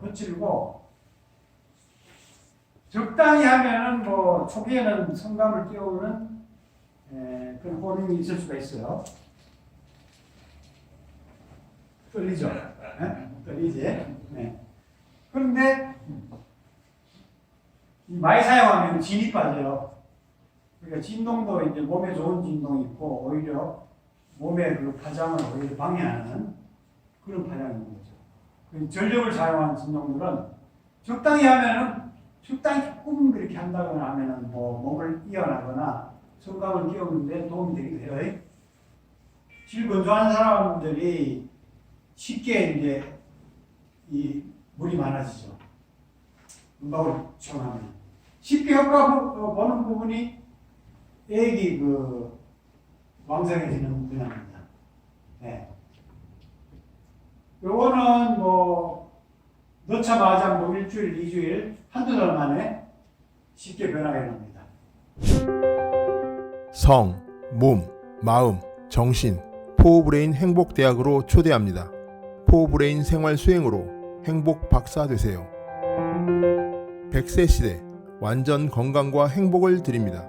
거칠고 적당히 하면은 뭐 초기에는 성감을 띄우는 에, 그런 호응이 있을 수가 있어요. 떨리죠? 예? 떨리지? 네. 그런데 이 많이 사용하면 진이 빠져요. 그러니까 진동도 이제 몸에 좋은 진동이 있고 오히려 몸의 그 파장을 오히려 방해하는 그런 있는 거죠. 그 전력을 사용한 진동들은 적당히 하면은 적당히 조금 그렇게 한다거나 하면은 뭐 몸을 이완하거나 성감을 끼우는데 도움이 되기도 해요. 질 건조한 사람들이 쉽게 이제 이 물이 많아지죠. 음박을 청하면 쉽게 효과 보- 보는 부분이 액이 그 왕성해지는 분야입니다. 네. 요거는 뭐 넣자마자 뭐 일주일, 이주일, 한두 달 만에 쉽게 변하게 됩니다. 성, 몸, 마음, 정신, 포브레인 행복대학으로 초대합니다. 포브레인 생활 수행으로 행복 박사 되세요. 100세 시대 완전 건강과 행복을 드립니다.